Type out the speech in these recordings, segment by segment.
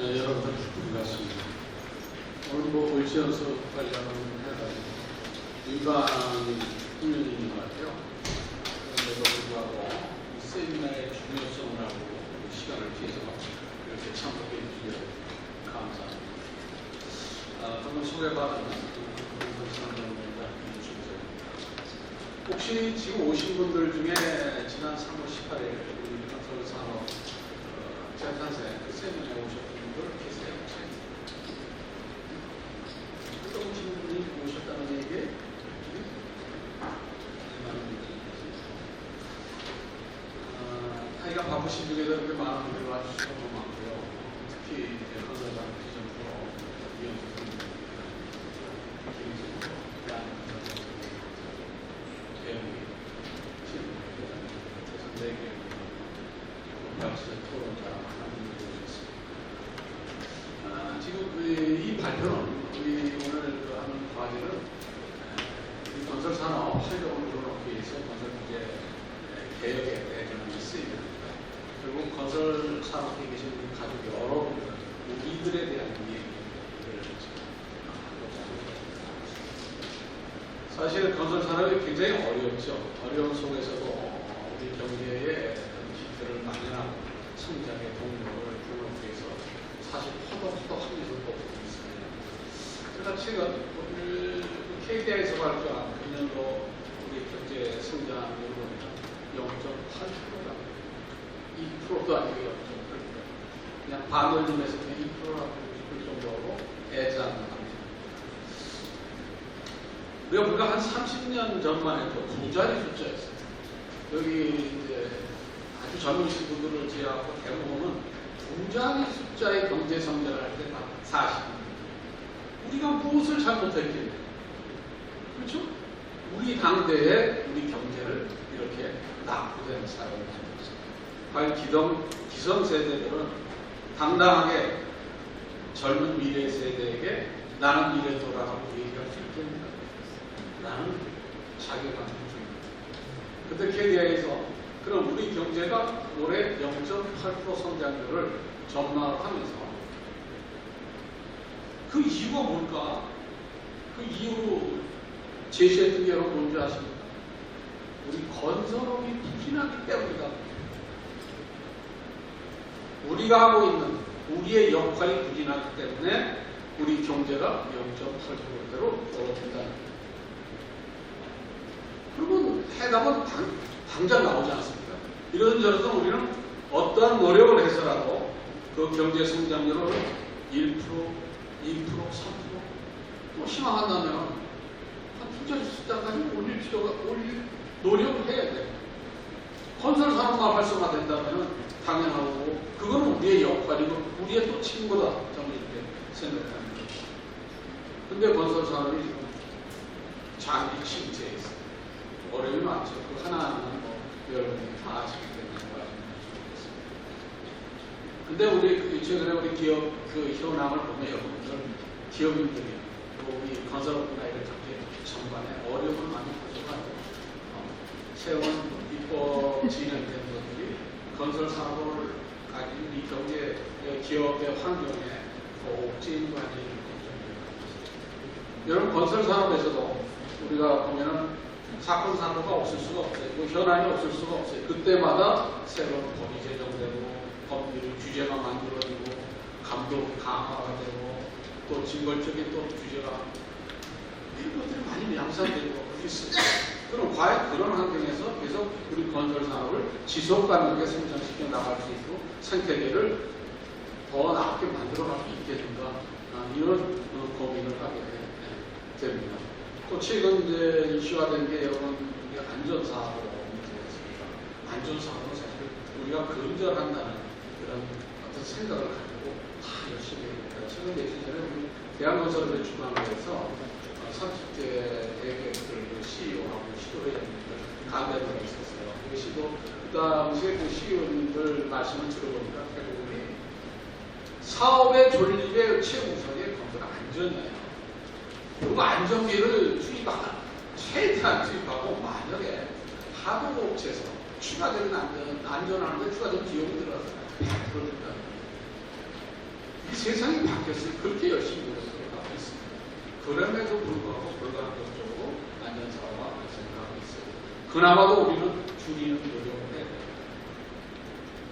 네, 여러분들 반갑습니다. 오늘 뭐 의지연서 관련한 해가지고 위반 국민인 것 같아요. 그런데도 불구하고 이 세미나의 중요성을 이 시간을 피해서 이렇게 참석해 주셔서 감사합니다. 아, 방금 소개받은 사람들입니다. 혹시 지금 오신 분들 중에 지난 3월 18일 우리 건설산업 어, 재탄생 그 세미나에 오셨 던 분들? 혹시? 또 오신 분이 오셨다는 얘기? 많은 분들이 계세요. 아, 바쁘신 중에도 이렇게 많은 분들이 와주셔서 너무 많고요. 특히 이제 건설산 기존으로 위원장님, 김진호, 양, 배우기, 지금 대개 발전 토론자 하는 분이셨습니다. 아, 지금 이, 이 발표는 우리 오늘 그 하는 과제는 에, 이 건설 산업 활력을 불어넣기 위해서 건설 규제 에, 개혁에 대한 쓰임입니다. 결국 건설 산업에 계신 우리 가족 여러분들, 우리들에 대한 합니다. 사실 건설 산업이 굉장히 어렵죠. 어려운 속에서도 우리 경제에 기틀을 마련하고 성장의 동력을 불러오기 위해서 사실 허덕허덕 하면서 뻗고 있습니다. 제가 최근 오늘 KDI에서 발표한 금년도 우리 경제 보면 0.8%다. 2%도 아니고 0.8%. 그냥 반올림에서 그냥 2%라고 싶을 정도로 애장합니다. 우리가 불과 한 30년 전만 해도 두 자리 숫자였어요. 여기 이제 아주 젊으신 분들을 제외하고 대부분은 두 자리 숫자의 경제 성장을 할 때가 40년. 우리가 무엇을 잘못했길래? 그렇죠? 우리 당대에 우리 경제를 이렇게 낙후된 사회를 만들었어요. 과 연 기성, 기성 세대들은 당당하게 젊은 미래 세대에게 나는 미래 돌아가고 얘기할 수 있겠는가? 나는 자격감 중입니다. 그때 KDI에서 그럼 우리 경제가 올해 0.8% 성장률을 전망을 하면서 그 이유가 뭘까? 그 이유로 제시했던 게 여러분 뭔지 아십니까? 우리 건설업이 부진하기 때문이다. 우리가 하고 있는 우리의 역할이 부진하기 때문에 우리 경제가 0.8%대로 떨어진다는 거예요. 그러면 해답은 당, 당장 나오지 않습니까? 이런저런 우리는 어떠한 노력을 해서라도 그 경제 성장률을 1%, 2%, 3%또 희망한다면 한 투자 숫자까지 올릴 필요가 올릴 노력을 해야 돼요. 건설 산업만 활성화된다면 당연하고 그거는 우리의 역할이고 우리의 또 친구다 저는 이렇게 생각합니다. 근데 건설 산업이 지금 장기 침체에 있어요. 어려움이 많죠. 그 하나하나는 뭐 여러분이 다 아시기 때문에. 근데 우리 그 최근에 우리 기업 그 현황을 보면 여러분들 기업인들이 또 우리 건설업이나 이런 경제 전반에 어려움을 많이 가져가고 어, 새로운 입법 진행된 것들이 산업을 가진 이 경제 기업의 환경에 걱정이 있습니다. 여러분 건설 산업에서도 우리가 보면은 사건 사고가 없을 수가 없어요. 뭐 현안이 없을 수가 없어요. 그때마다 새로운 법이 제정되고 법률 규제가 만들어지고 감독 강화가 되고 또 징벌적인 또 규제가 이런 것들이 많이 양산되고 있습니다. 그럼 과연 그런 환경에서 계속 우리 건설 산업을 지속 가능하게 성장시켜 나갈 수 있고 생태계를 더 나게 만들어 갈 수 있겠는가 아, 이런 어, 고민을 하게 됩니다. 또 최근 이제 이슈가 된게 여러분 안전사고 문제였습니다. 안전사고는 사실 우리가 근절한다는 그런 어떤 생각을 가지고 다 열심히 합니다. 최근 며칠 전에 우리 대한건설을 주관하면서 30대 대기업들 CEO하고 시도회장님들 간담회가 있었어요. 그 시도 그 당시에 그 CEO님들 말씀을 들어보니까 결국은 사업의 존립의 최우선이 건설 안전이에요. 그리고 안전기를 투입하면 최대한 투입하고 만약에 하도업체에서 추가적인 안전, 안전하는데 추가적인 비용이 들어가서 100% 든다. 이 세상이 바뀌었어요. 그렇게 열심히 노력을 하고 있습니다. 그럼에도 불구하고 불가항력적으로 있어요. 그나마도 우리는 줄이는 노력을 해야 돼요.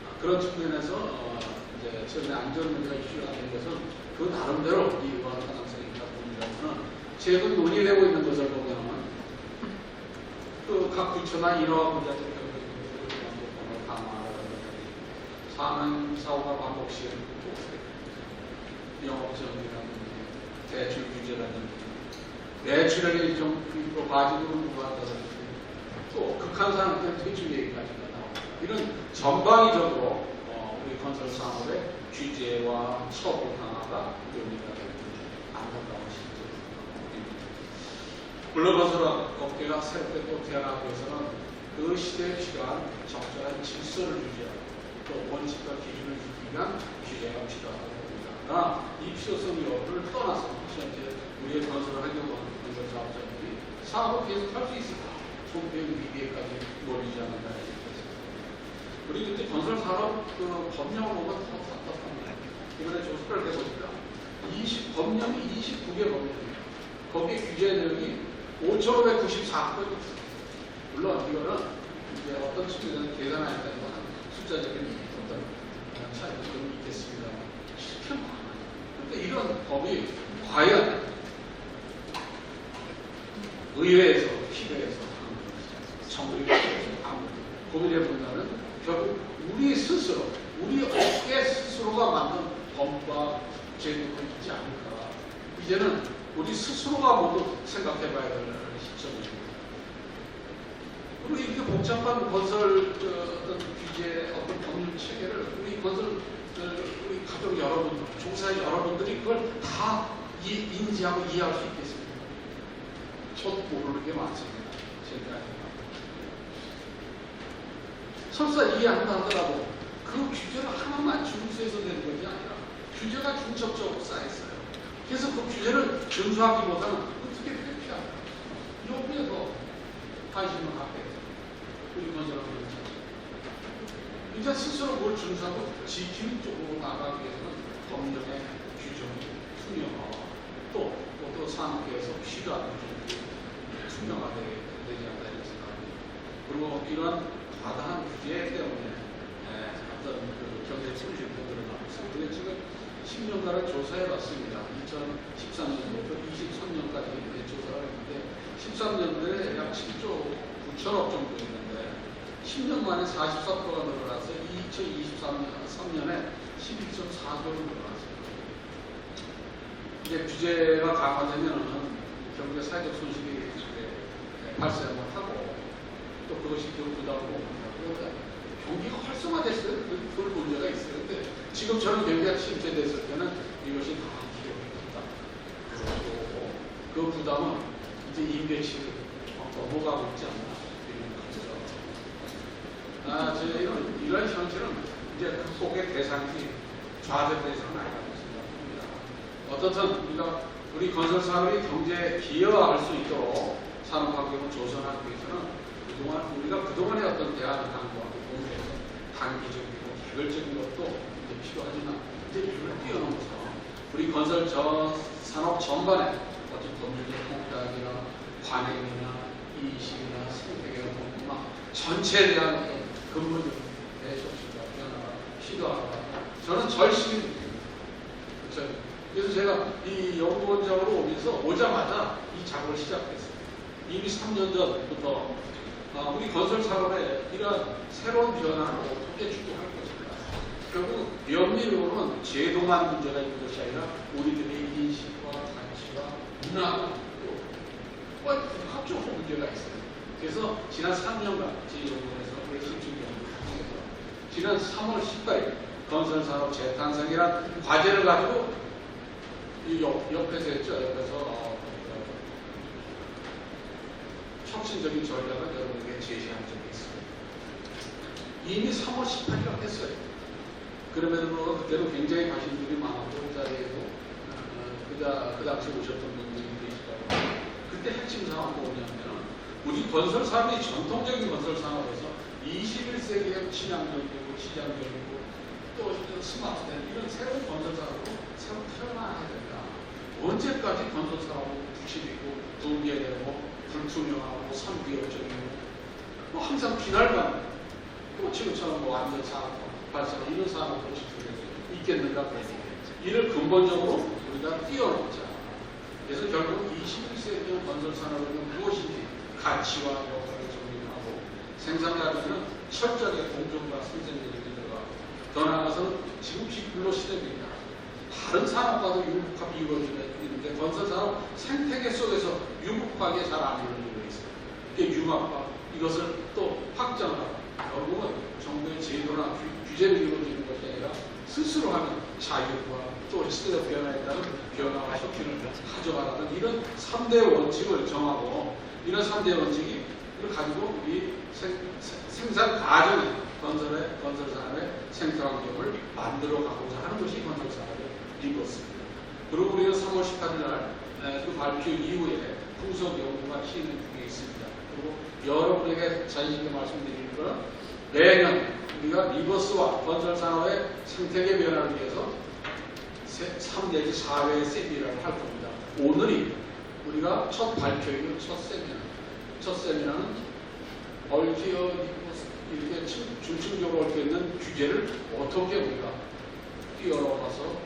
아, 그런 측면에서 어, 이제 최근에 안전 문제가 이슈가 된 것은 그 나름대로 이 타당성이 있다 보니까는 최근 논의되고 있는 것을 보면 그 각 부처나 인허가 분자들 경쟁을 강화하라든지 사망 사고가 반복 시행 영업 정리라든지 대출 규제라든지 매출액의 일정 비율로 과징금을 부과한다든지 또 극한 상황 때 퇴출 얘기까지가 나오고 이런 전방위적으로 어, 우리 건설 산업의 규제와 강화가 요구가 되는 안타까운 시점입니다. 물론 건설 업계가 새롭게 또 태어나기 위해서는 그 시대에 필요한 적절한 질서를 유지하고 또 원칙과 기준을 지키기 위한 규제가 필요하다고 봅니다. 그러나 이 필요성 여부를 떠나서 현재 우리의 건설 환경 건설 사업자들이 사업을 계속 할 수 있을까? 총대의 위기에까지 몰리지 않는다. 우리 그때 건설 산업 그 법령을 보면 더 답답합니다. 이번에 조사를 해보니까 20 법령이 29개 법령이에요. 거기에 규제 내용이 5,594건이 있어요. 물론 이거는 이제 어떤 측면에서 계산하니까 숫자적인 어떤 차이도 좀 있겠습니다만 실제 많아요. 근데 이런 법이 과연 의회에서, 시대에서, 아무리 고민해 본다면 결국 우리 스스로, 우리 업계 스스로가 만든 법과 제도가 있지 않을까. 이제는 우리 스스로가 모두 생각해 봐야 될 시점입니다. 그리고 이렇게 복잡한 건설 그 어떤 규제, 어떤 법률 체계를 우리 건설 그 우리 가족 여러분, 종사 여러분들이 그걸 다 이- 인지하고 이해할 수 있겠습니까? 저도 모르는 게 많습니다. 제가 설사 이해한다 하더라도 그 규제를 하나만 준수해서 되는 것이 아니라 규제가 중첩적으로 쌓여있어요. 그래서 그 규제를 준수하기보다는 어떻게 회피하까 여기에 더 관심을 갖게 돼요. 우리 건설하는 이제 스스로 뭘 준수하고 지키는 쪽으로 나가기 위해서는 법령의 규정이 투명화 또, 또, 또 산업계에서 필요한 투명화되게 되지 않나 이런 생각합니다. 그리고 이러한 과다한 규제 때문에 에, 어떤 그 경제 손실도 늘어나고 있어요. 그래서 지금 10년간을 조사해 봤습니다. 2013년부터 23년까지 조사를 했는데 13년도에 약 7조 9천억 정도 있는데 10년 만에 44%가 늘어나서 2023년에 11.4조로 늘어났어요. 이제 규제가 강화되면은 경제 사회적 손실이 발생을 하고 또 그것이 그 부담으로 오고 경기가 활성화됐어요. 그, 그 문제가 있어요. 근데 지금처럼 경기가 침체됐을 때는 이것이 다 됐다. 그리고 그 부담은 이제 임대치를 넘어가고 있지 않나. 아, 제 이런 이런 현실은 이제 극복의 대상이 좌대 대상 아니라고 생각합니다. 어떻든 우리가 우리 건설 산업이 경제에 기여할 수 있도록 산업 환경을 조성하기 위해서는 그동안 우리가 그동안의 어떤 대안 강구하고 공부해서 단기적이고 개별적인 것도 필요하지만 이제 이걸 뛰어넘어서 우리 건설 저 산업 전반에 어떤 법률적 통닭이나 관행이나 인식이나 생태계나 막 전체에 대한 어떤 근본적인 대조치가 변화가 필요하다. 저는 절실히 그렇죠. 그래서 제가 이 연구원장으로 오면서 오자마자 이 작업을 시작했어요. 이미 3년 전부터 아, 우리 건설 산업에 이러한 새로운 변화를 어떻게 주도할 것인가. 결국 면밀로는 제도만 문제가 있는 것이 아니라 우리들의 인식과 가치와 문화도 또 합적으로 문제가 있어요. 그래서 지난 3년간 제 연구원에서 우리 심층 연구를 통해서 지난 3월 10일 건설산업 재탄생이란 과제를 가지고 이 옆, 옆에서 했죠. 옆에서 어, 어, 혁신적인 전략을 여러 제시한 적이 있습니다. 이미 3월 18일에 했어요. 그럼에도 불구하고 그때도 굉장히 분들이 많았고 그 자리에도 어, 그, 다, 그 당시 오셨던 분들이 계시다고 그때 핵심 사항은 뭐냐면 우리 건설 산업이 전통적인 건설 산업에서 21세기의 친환경이고 시장적이고 또 스마트된 이런 새로운 건설 산업으로 언제까지 건설사하고 부실이고 붕괴되고 불투명하고 선비협정이고 뭐 항상 비날만 또 지금처럼 뭐 안전 사고 발생 이런 사고도 지속해서 있겠는가 그래서 이를 근본적으로 우리가 뛰어넘자. 그래서 결국 21세기 건설 산업은 무엇인지 가치와 역할을 정립하고 생산자들은 철저하게 공정과 선생님들이 들어가 더 나아가서는 지금 기블로 시대입니다. 다른 산업과도 유복합이 이루어지고 있는데 건설 산업 생태계 속에서 유복하게 잘 안 이루어지고 있어요. 이게 융합과 이것을 또 확장하고 결국은 정부의 제도나 규, 규제를 이루어지는 것이 아니라 스스로 하는 자유와 또 시대의 변화에 따른 변화와 혁신을 가져가라는 이런 3대 원칙을 정하고 이런 3대 원칙이 를 가지고 우리 생, 산 과정에 건설의 건설 산업의 생산 환경을 만들어 가고자 하는 것이 건설 산업의 리버스입니다. 그리고 우리가 3월 18일 날그 발표 이후에 분석 연구가 시행된 게 있습니다. 그리고 여러분에게 자신 있게 말씀드리는 것은 매년 우리가 리버스와 건설 산업의 생태계 변화를 위해서 3 내지 4회의 세미나를 할 겁니다. 오늘이 우리가 첫 발표이고 첫 세미나. 첫 세미나는 얼티어 이렇게 중- 중층적으로 얽혀 있는 규제를 어떻게 우리가 뛰어넘어서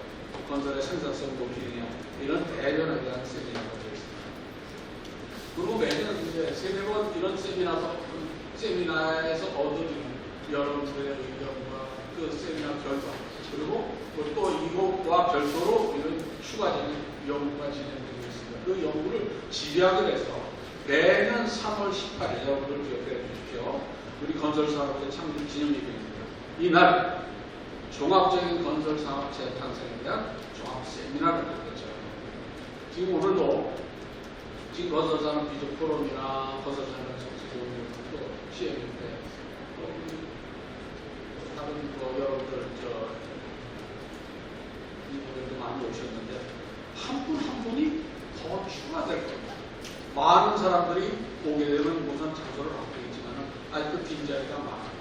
건설의 생산성을 높이느냐 이런 대변에 대한 세미나가 되겠습니다. 그리고 매년 이제 세네 번 이런 세미나도 세미나에서 얻어지는 여러분들의 의견과 그 세미나 결과 그리고 또 이것과 별도로 이런 추가적인 연구가 진행되고 있습니다. 그 연구를 지휘하기 위해서 매년 3월 18일 여러분들 기억해 주십시오. 우리 건설산업의 창립 기념일입니다. 이날 종합적인 건설산업 재탄생에 대한 종합 세미나를 열겠죠. 지금 오늘도 지금 건설산업 비전 포럼이나 건설산업 정치교육도 시행인데 또 우리 다른 뭐 여러분들 저 이분들도 많이 오셨는데 한분한 분이 더 추가될 겁니다. 많은 사람들이 오게 되면 우선 장소를 바꾸겠지만 아직도 빈자리가 많아요.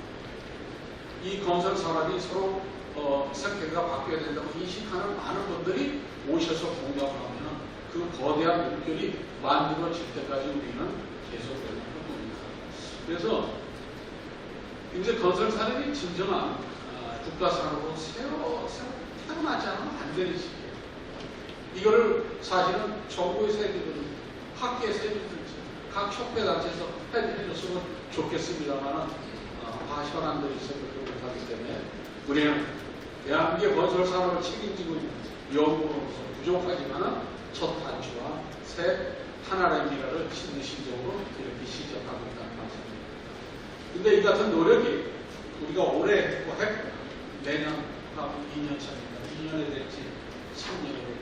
이 건설 산업이 서로 어, 생태계가 바뀌어야 된다고 인식하는 많은 분들이 오셔서 공감을 하면 그 거대한 물결이 만들어질 때까지 우리는 계속되는 겁니다. 그래서 이제 건설 산업이 진정한 아, 국가 산업으로 새로 새로 태어나지 않으면 안 되는 시기예요. 이거를 사실은 정부에서 해주든 학계에서 해주든지 각 협회 단체에서 해줬으면 좋겠습니다만은 어, 다 현안들이 있어서 그렇게 못하기 때문에 우리는 대한민국의 건설 산업을 책임지고 있는 연구로서 부족하지만은 첫 단추와 새 미래를 신는 심정으로 이렇게 시작하고 있다는 말씀입니다. 근데 이 같은 노력이 우리가 올해 했고 했고 내년 하고 2년 차입니다. 2년에 될지 3년이 걸릴지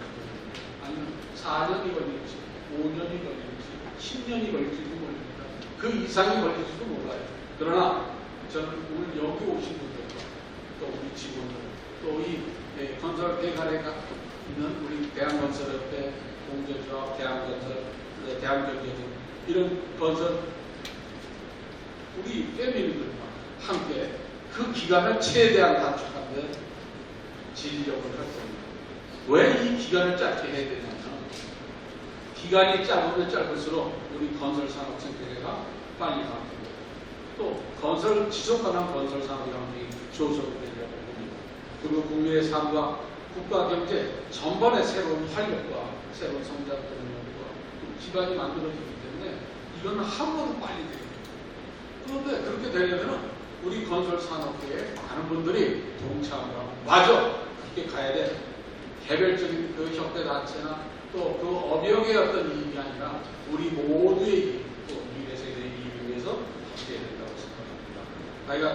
아니면 4년이 걸릴지 5년이 걸릴지 10년이 걸릴지도 모릅니다. 그 이상이 걸릴지도 몰라요. 그러나 저는 오늘 여기 오신 분들과 또 우리 직원들 또 이 건설 대가에 있는 우리 대한건설협회 공제조합 대한건설 네, 대한경제등 이런 건설 우리 패밀리들과 함께 그 기간을 최대한 단축하는데 진력을 할 겁니다. 왜 이 기간을 짧게 해야 되냐면 기간이 짧으면 짧을수록 우리 건설 산업 생태계가 빨리 바뀌고 또 건설 지속 가능 건설 산업이라는 게 조성되리라고 봅니다. 그리고 국민의 삶과 국가 경제 전반의 새로운 활력과 새로운 성장 동력과 기반이 만들어지기 때문에 이건 하루도 빨리 돼요. 그런데 그렇게 되려면 우리 건설 산업계에 많은 분들이 동참을 하고 맞아 그렇게 가야 돼. 개별적인 그 협회 단체나 또 그 업역의 어떤 이익이 아니라 우리 모두의 이익, 또 미래 세대의 이익을 위해서 함께해야 된다고 생각합니다. 저희가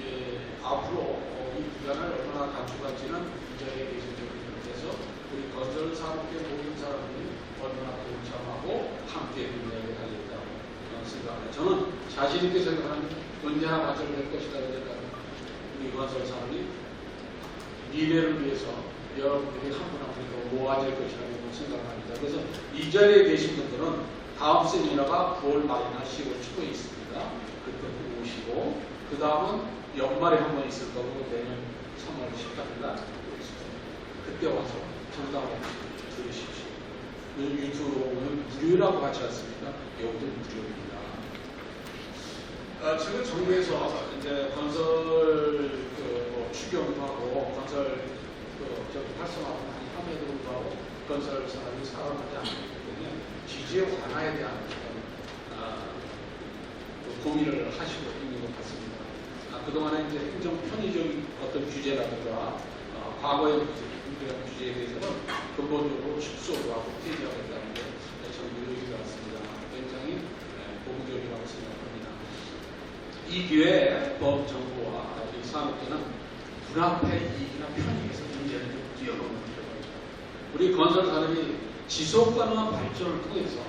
예, 앞으로 어, 이 기간을 얼마나 단축할지는 이 자리에 계신 분들께서 우리 건설 산업계 모든 사람들이 얼마나 동참하고 함께 분야에 달려있다고 생각합니다. 저는 자신 있게 생각하는 언제나 발전될 것이다 생각하는 우리 건설 산업이 미래를 위해서 여러분들이 한 분 한 분이 더 모아질 것이라고 생각합니다. 그래서 이 자리에 계신 분들은 다음 세미나가 9월 말이나 10월 초에 있습니다. 그때 꼭 오시고 그 다음은 연말에 한 번 있을 거고 내년 3월 18일 날. 그때 와서 정답을 들으십시오. 유튜브로 보면 무료라고 하지 않습니까? 이것도 무료입니다. 아, 지금 정부에서 이제 건설 그뭐 추경도 하고 건설 그 활성화도 많이 함에도 불구하고 건설 사람이 살아나지 않기 때문에 규제 완화에 대한 아, 그 고민을 하시고 있는 것 같습니다. 아, 그동안에 이제 행정 편의적인 어떤 규제라든가 어, 과거의 규제, 규제에 대해서는 근본적으로 축소를 하고 폐지하겠다는 게 정부의 의지가 같습니다. 굉장히 네, 고무적이라고 생각합니다. 이 기회에 법 정부와 이 산업계는 불합의 이익이나 편익에서 문제를 좀 뛰어넘는 필요가 있다. 우리 건설 산업이 지속 가능한 발전을 통해서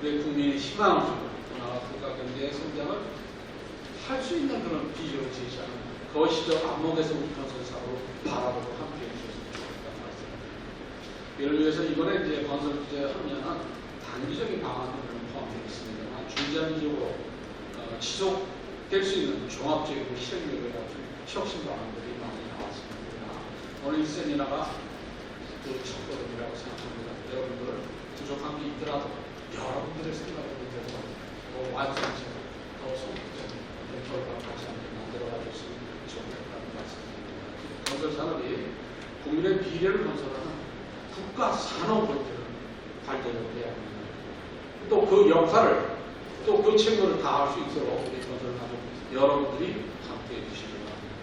우리 국민의 희망을 주고 문화와 국가 경제의 성장을 할 수 있는 그런 비전을 제시하는 저 안목에서 우리 건설 사업을 바라보고 함께 해주셨으면 좋겠다는 말씀입니다. 이를 위해서 이번에 이제 건설 규제 하면은 단기적인 방안들은 포함되어 있습니다만 중장기적으로 어, 지속 될 수 있는 종합적이고 실행력을 가진 혁신 방안들이 많이 나왔습니다. 오늘 이 세미나가 그 첫 걸음이라고 생각합니다. 여러분들 부족한 게 있더라도 여러분들의 생각을 들어서 더 완성체로 더 성공적인 같이 함께 만들어가줬으면 좋겠다는 말씀입니다. 건설 산업이 국민의 미래를 건설하는 국가 산업 경제를 발전을 해야 합니다. 또 그 역할을 또 그 책무를 다할 수 있도록 우리 건설 가족 여러분들이 함께 해주시기 바랍니다.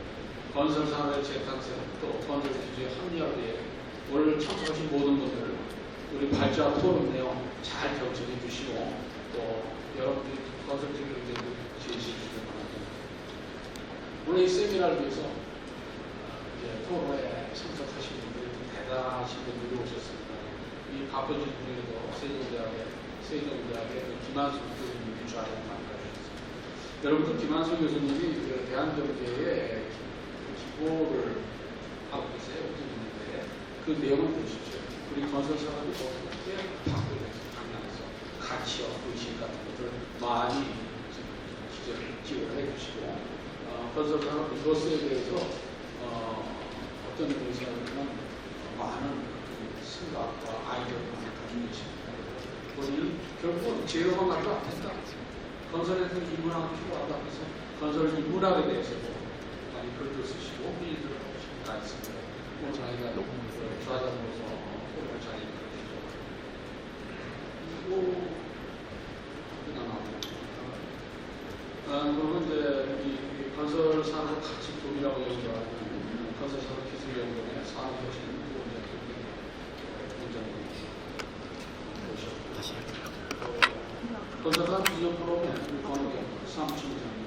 건설 산업의 재탄생 또 건설 합리화를 위해 오늘 참석하신 모든 분들 우리 발전 토론 내용 잘 경청해 주시고 또 여러분들이 건설적인 의견을 제시해 주시기 바랍니다. 오늘 이 세미나를 위해서 어, 이제 토론에 참석하신 분들이 대단하신 분들이 오셨습니다. 이 바쁜 중에도 세종대학의 세종대학의 그 김한수 교수님이 좌리에 만나주셨습니다. 여러분들 김한수 교수님이 그 대한경제의 그 기고를 하고 계세요. 있는데 그 내용을 보십시오. 우리 건설 사람이 어떻게 바꾸는 방향에서 가치와 의식 같은 것들을 많이 지적을 지원을 해주시고 어, 건설 산업 이것에 대해서 어, 어떤 의사들은 많은 그 생각과 아이디어를 많이 가지고 계십니다. 우리 결국 제어만 가지고 안 된다. 건설에서 인문학이 필요하다 해서 건설 인문학에 대해서도 많이 글도 쓰시고 일들을 하시고 있습니다. 오늘 좌장으로서 토론을 잘 이끌어주죠. 그리고 그냥 나오고 아, 그리고 이제 이, 이 건설 산업 가치 도이라고 연구하는 건설 산업 기술 연구원의 산업혁신 원장 원장님 모셨 고 건설 산업 기술 프로그램 권경 사무총장님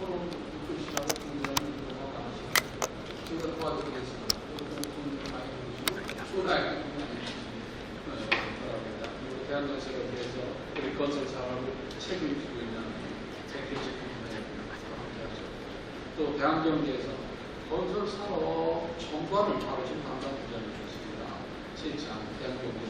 토론 이끌시라고 굉장히 노력을 하시고 제가 도와드리겠습니다. 또 많이 해주시고 또 나이 바랍니다. 그리고 대한건설에 대해서 우리 건설 사업을 책임지고 있는 대표직 함께하죠. 또 대한경제에서 건설 산업 전반을 바로 지금 담당 부장을 주셨습니다. 최찬 대한경